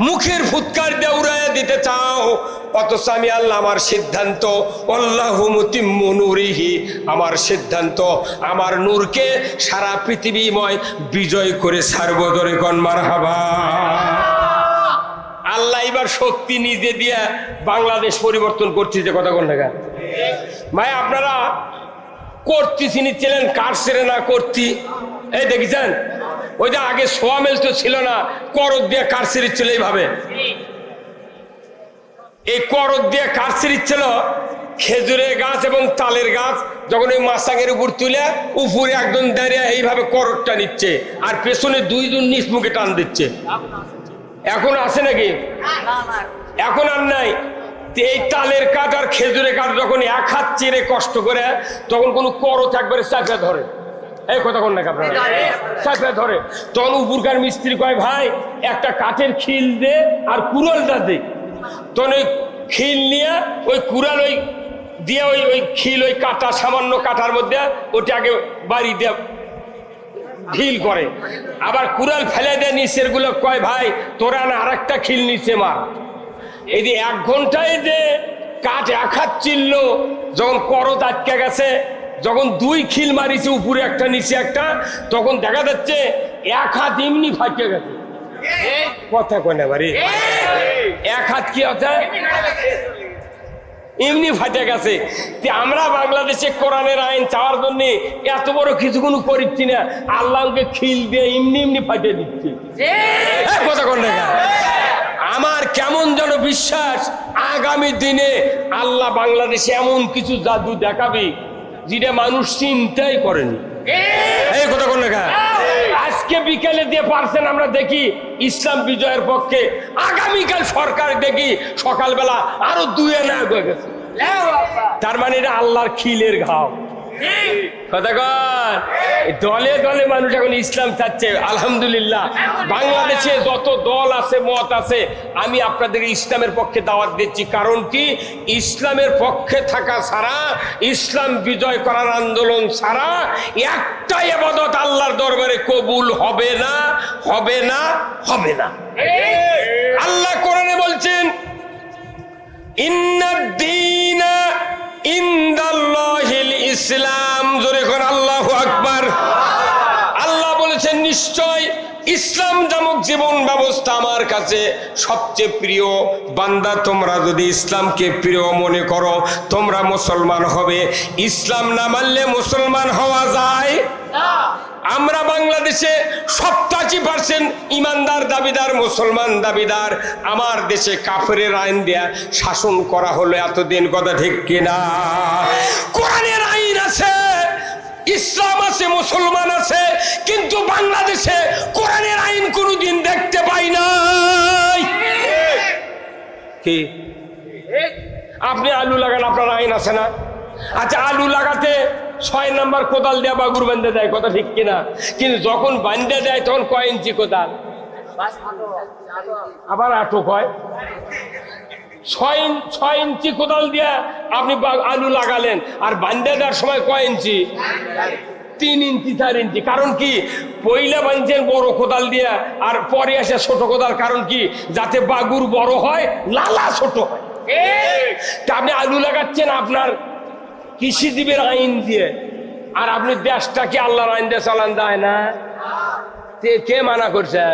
মুখের ফুৎকার দেউড়ায় দিতে চাও। অথচ আমি আল্লাহ আমার সিদ্ধান্ত আল্লাহ মুতিমুরিহি আমার সিদ্ধান্ত, আমার নূরকে সারা পৃথিবীময় বিজয় করে সার্বদরে কনমার হাবা আল্লাহ এবার শক্তি নিজে দিয়া বাংলাদেশ পরিবর্তন করছে, যে কথা কোন? টাকা ভাই, আপনারা করতেছি ছিলেন কার সেরে না করতি? এই দেখেছেন? ওই যে আগে সোয়ামেল তো ছিল না, করদ দিয়ে কার সিরিজ ছিল এইভাবে? এই করদ দিয়ে কার সিরিজ ছিল? খেজুরের গাছ এবং তালের গাছ যখন ওই মাসাঙের উপর তুলে উপরে একজন দাঁড়িয়ে এইভাবে করদটা নিচ্ছে আর পেছনে দুইজন নিচ মুখে টান দিচ্ছে। এখন আছে নাকি? এখন আর নাই। এই তালের কাঠ আর খেজুরের কাঠ যখন এক হাত চেড়ে কষ্ট করে, তখন কোনো করত একবারে চাপে ধরে। এই কথা কোন নাকি আপনারা? ধরে তখন উপরকার মিস্ত্রি কয় ভাই একটা কাঠের খিল দে আর কুড়ালটা দে। তখন ওই খিল নিয়ে ওই কুড়াল ওই দিয়ে ওই ওই খিল ওই কাটা সামান্য কাটার মধ্যে ওটাকে বাড়ি দিয়ে ঢিল করে। আবার কুড়াল ফেলে দেয় নিচেরগুলো কয় ভাই তোরা না আর একটা খিল নিচে মার। এই যে এক ঘন্টায় যে কাঠ এক হাত চিল্ল যখন করত আটকে গেছে যখন দুই খিল মারিছে উপরে একটা, নিচে একটা, তখন দেখা যাচ্ছে এক হাত এমনি ফাটকে গেছে। কথা কয় না বাড়ি? এক হাত কি আছে? এমনি ফাটে গেছে। আমরা বাংলাদেশে কোরআনের আইন চাওয়ার জন্য এত বড় কিছু কোনো করিচ্ছি না। আল্লাহকে খিল দিয়ে এমনি এমনি ফাটে দিচ্ছি। কথা আমার কেমন যেন বিশ্বাস, আগামী দিনে আল্লাহ বাংলাদেশে এমন কিছু জাদু দেখাবে। যেটা মানুষ চিন্তাই করেনি। এই কথা কোন লেখা? আজকে বিকেলে দিয়ে পারছেন আমরা দেখি ইসলাম বিজয়ের পক্ষে আগামীকাল সরকার দেখি সকালবেলা আরও দুয়ে না হয়ে গেছে। তার মানে এটা আল্লাহর খিলের ঘাও কথা কন দলে দলে মানুষ এখন ইসলাম চাচ্ছে, আলহামদুলিল্লাহ। বাংলাদেশে যত দল আছে, মত আছে, আমি আপনাদের ইসলামের পক্ষে দাওয়াত দিচ্ছি। কারণ কি? ইসলামের পক্ষে থাকা ছাড়া, ইসলাম বিজয় করার আন্দোলন ছাড়া একটাই আবাদত আল্লাহর দরবারে কবুল হবে না হবে না হবে না। আল্লাহ কোরআনে বলছেন, ইন্নাদ্দীনা ইন্দাল্লাহিল ইসলাম, জোরে কর আল্লাহ আকবার। আল্লাহ বলেছেন, নিশ্চয় ইসলাম জামক জীবন ব্যবস্থা আমার কাছে সবচেয়ে প্রিয়। বান্দা, তোমরা যদি ইসলামকে প্রিয় মনে করো, তোমরা মুসলমান হবে। ইসলাম না মানলে মুসলমান হওয়া যায়। আমরা বাংলাদেশে সপ্তাশি পার্সেন্ট ইমানদার দাবিদার, মুসলমান দাবিদার। আমার দেশে কাফের আইন দেয়া শাসন করা হলো এতদিন, কথা ঠিক কিনা? কোরআনের আইন আছে, ইসলাম আছে, মুসলমান আছে, কিন্তু বাংলাদেশে কোরআনের আইন কোনোদিন দেখতে পাই নাই। কি? আপনি আলু লাগান, আপনার আইন আছে না? আচ্ছা আলু লাগাতে ছয় নাম্বার কোদাল দেয়া বাগুর বান্ধে দেয় কথা ঠিক কিনা? কিন্তু যখন বান্ধে দেয় তখন কয় ইঞ্চি কোদাল? আবার আটক হয় ছয় ছয় ইঞ্চি কোদাল দিয়ে আপনি আলু লাগালেন আর বান্ধে দেওয়ার সময় কয় ইঞ্চি? তিন ইঞ্চি চার ইঞ্চি। কারণ কি? পইলা বানছেন বড় কোদাল দিয়া আর পরে আসে ছোট কোদাল। কারণ কি? যাতে বাগুর বড় হয় লালা ছোট হয়। আপনি আলু লাগাচ্ছেন আপনার কৃষি জীবের আইন দিয়ে। আর আপনি দেশটাকে আল্লাহর আইন দিয়ে চালান দেয় না? কে মানা করছে?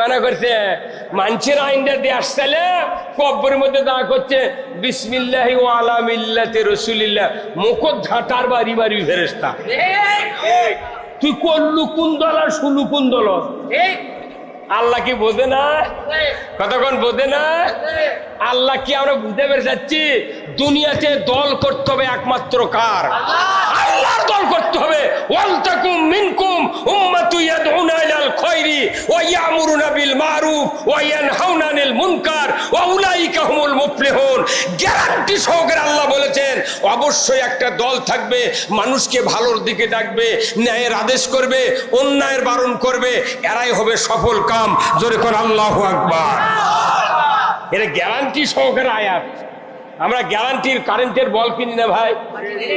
মানা করছে? মানুষের আইনটা দিয়ে আসছিলে কব্বরের মধ্যে দাঁড়া করছে বিসমিল্লাহ ও আলা মিল্লাতে রসুলিল্লাহ। মুখ ঝাঁটার বাড়ি বাড়ি ফেরেস্তা তুই করলু কোন দল আর শুলু কোন দল? আল্লাহ কি বোঝে না? কতক্ষণ বোঝে না? আল্লাহ কি আমরা বুঝতে পেরে যাচ্ছি? দুনিয়াতে দল করতে হবে একমাত্র কার? আল্লাহর দল করতে হবে। ওয়ালতাকুম মিনকুম উম্মাতু ইয়াদউনা ইলাল খায়রি ওয়া ইয়ামুরুনা বিল মারুফ ওয়া ইয়ানহাউনা আনিল মুনকার ওয়া উলাইকা হুমুল গ্যারান্টি সহকারে আল্লাহ বলেছেন অবশ্যই একটা দল থাকবে মানুষকে ভালোর দিকে ডাকবে ন্যায়ের আদেশ করবে অন্যায়ের বারণ করবে এরাই হবে সফল কাম। জোরে কর আল্লাহু আকবার। এটা গ্যারান্টি সহকারে আয়াত। আমরা গ্যারান্টির কারেন্টের বল কিনি না ভাই।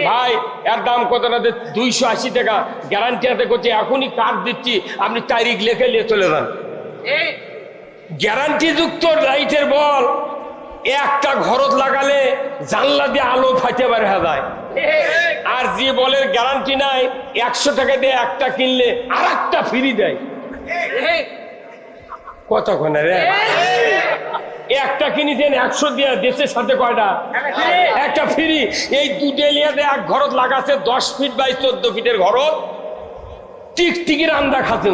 ভাই এর দাম কত না? দুইশো আশি টাকা। গ্যারান্টি হাতে করছে এখনই কার্ড দিচ্ছি। আপনি তারিখ লেখে নিয়ে চলে যান। গ্যারান্টিযুক্ত লাইটের বল। একটা ঘরত লাগালে জানলা দিয়ে আলো ফাইতে পারে যায়। আর যে বলের গ্যারান্টি নাই, একশো টাকা দিয়ে একটা কিনলে আর একটা ফ্রি দেয়। কতক্ষণে রে? একটা কিনেছেন, একশো দিয়ে দেশের সাথে কয়টা? একটা ফ্রি। এই দুটো লিয়াতে এক ঘরত লাগাচ্ছে দশ ফিট বাই চোদ্দ ফিটের ঘরত, টিকটিকির আন্দা খাতে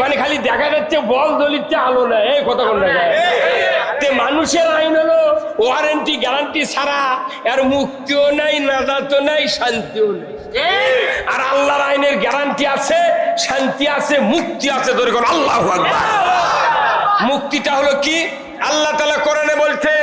মানে খালি দেখা যাচ্ছে বল দলিচ্ছে আলো না এই কতক্ষণ দেখা তে মানুষের আইন হলো ওয়ারেন্টি গ্যারান্টি ছাড়া এর মুক্তিও নাই, নাজাতও নাই, শান্তিও নাই। আর আল্লাহর আইনের গ্যারান্টি আছে, শান্তি আছে, মুক্তি আছে, ধরে আল্লাহ মুক্তিটা হলো কি? আল্লাহ তালা কোরআনে বলছেন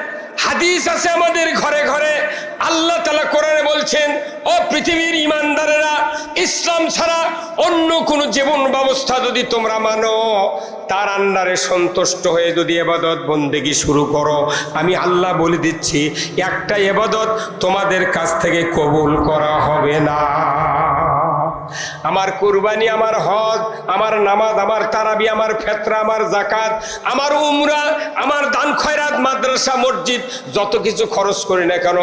হাদিস আছে আমাদের ঘরে ঘরে। আল্লাহ তালা কোরআনে বলছেন, ও পৃথিবীর ইমানদারেরা, ইসলাম ছাড়া অন্য কোনো জীবন ব্যবস্থা যদি তোমরা মানো, তার আন্ডারে সন্তুষ্ট হয়ে যদি এবাদত বন্দেগি শুরু করো। আমি আল্লাহ বলে দিচ্ছি, একটা এবাদত তোমাদের কাছ থেকে কবুল করা হবে না। আমার কুরবানি, আমার হজ, আমার নামাজ, আমার তারাবি, আমার ফেতরা, আমার জাকাত আমার উমরা, আমার দান খয়রাত, মাদ্রাসা, মসজিদ, যত কিছু খরচ করি না কেন,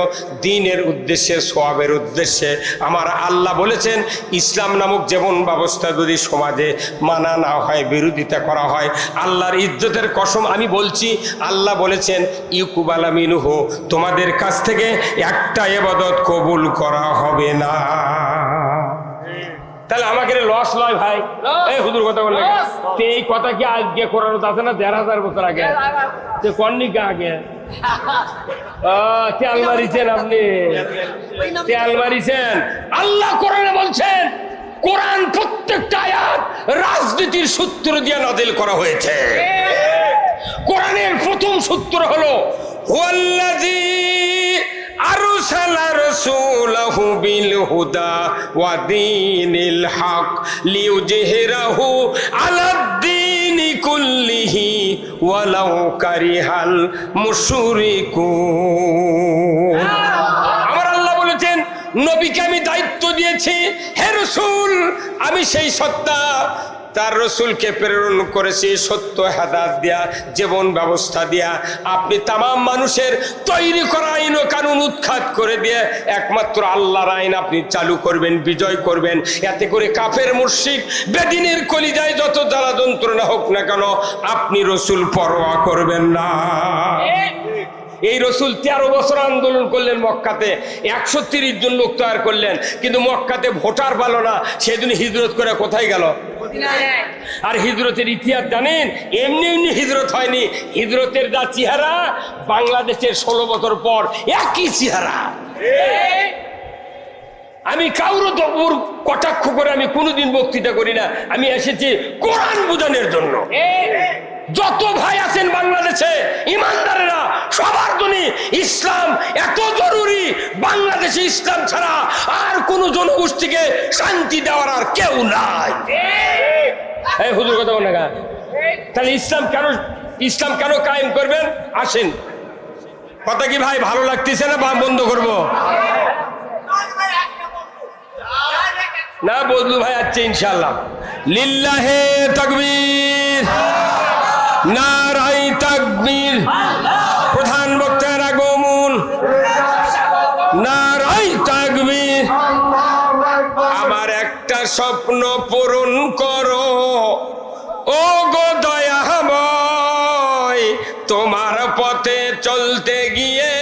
দিনের উদ্দেশ্যে, সোয়াবের উদ্দেশ্যে, আমার আল্লাহ বলেছেন, ইসলাম নামক যেমন ব্যবস্থা যদি সমাজে মানা না হয়, বিরোধিতা করা হয়, আল্লাহর ইজ্জতের কসম আমি বলছি, আল্লাহ বলেছেন ইউকুবালামিনু হো, তোমাদের কাছ থেকে একটা এবাদত কবুল করা হবে না। তাহলে আমাকে লস লয় ভাই। এই হুদুর কথা বললে তে এই কথা কি আজকে করানো? আছে না দেড় হাজার বছর আগে। তে কর্নিকা আগে। তেল মারিছেন আপনি। তেল মারিছেন। আল্লাহ কোরআনে বলছেন কোরআন প্রত্যেকটা আয়াত রাজনীতির সূত্র দিয়ে নাজিল করা হয়েছে। কোরআনের প্রথম সূত্র হলো হুয়াল্লাযী হুদা ওয়া দীনিল হক লিইউজহিরাহু আলাদ-দীনি কুল্লিহি ওয়ালাউ কারিহাল মুশরিকুন আমার আল্লাহ বলেছেন, নবীকে আমি দায়িত্ব দিয়েছি, হে আমি সেই সত্তা তার রসুলকে প্রেরণ করেছি সত্য হেদাত দিয়া, জীবন ব্যবস্থা দিয়া। আপনি তাম মানুষের তৈরি করা আইন ও কানুন উৎখাত করে দিয়ে একমাত্র আল্লাহর আইন আপনি চালু করবেন, বিজয় করবেন। এতে করে কাফের মুর্শিক বেদিনের কলিজায় যত জ্বালা যন্ত্রণা হোক না কেন, আপনি রসুল পরোয়া করবেন না। এই রসুল তেরো বছর আন্দোলন করলেন মক্কাতে, একশো জন লোক তৈরি করলেন। কিন্তু মক্কাতে ভোটার পালো না, সেদিন হিজরত করে কোথায় গেল? আর হিজরতের ইতিহাস জানেন, এমনি এমনি হিজরত হয়নি। হিজরতের যা চেহারা, বাংলাদেশের ষোলো বছর পর একই চেহারা। আমি কাউরো দবুর কটাক্ষ করে আমি কোনোদিন বক্তৃতা করি না। আমি এসেছি কোরআন বোঝানোর জন্য। যত ভাই আছেন বাংলাদেশে, ইমানদারেরা, সবার জন্য ইসলাম এত জরুরি। বাংলাদেশে ইসলাম ছাড়া আর কোন জনগোষ্ঠীকে শান্তি দেওয়ার আর কেউ নাই। এই হুজুর কথা বলে না তাহলে ইসলাম কেন ইসলাম কেন কায়েম করবেন? আসেন। কথা কি ভাই ভালো লাগতেছে না? বা বন্ধ করব? না, বদলু ভাই আছে ইনশাল্লাহ লিল্লাহে তাকবীর। নারাই তাকবীর। প্রধান বক্তার আগমন। নারাই তাকবীর। আমার একটা স্বপ্ন পূরণ করো। ও গো দয়াময়, তোমার পথে চলতে গিয়ে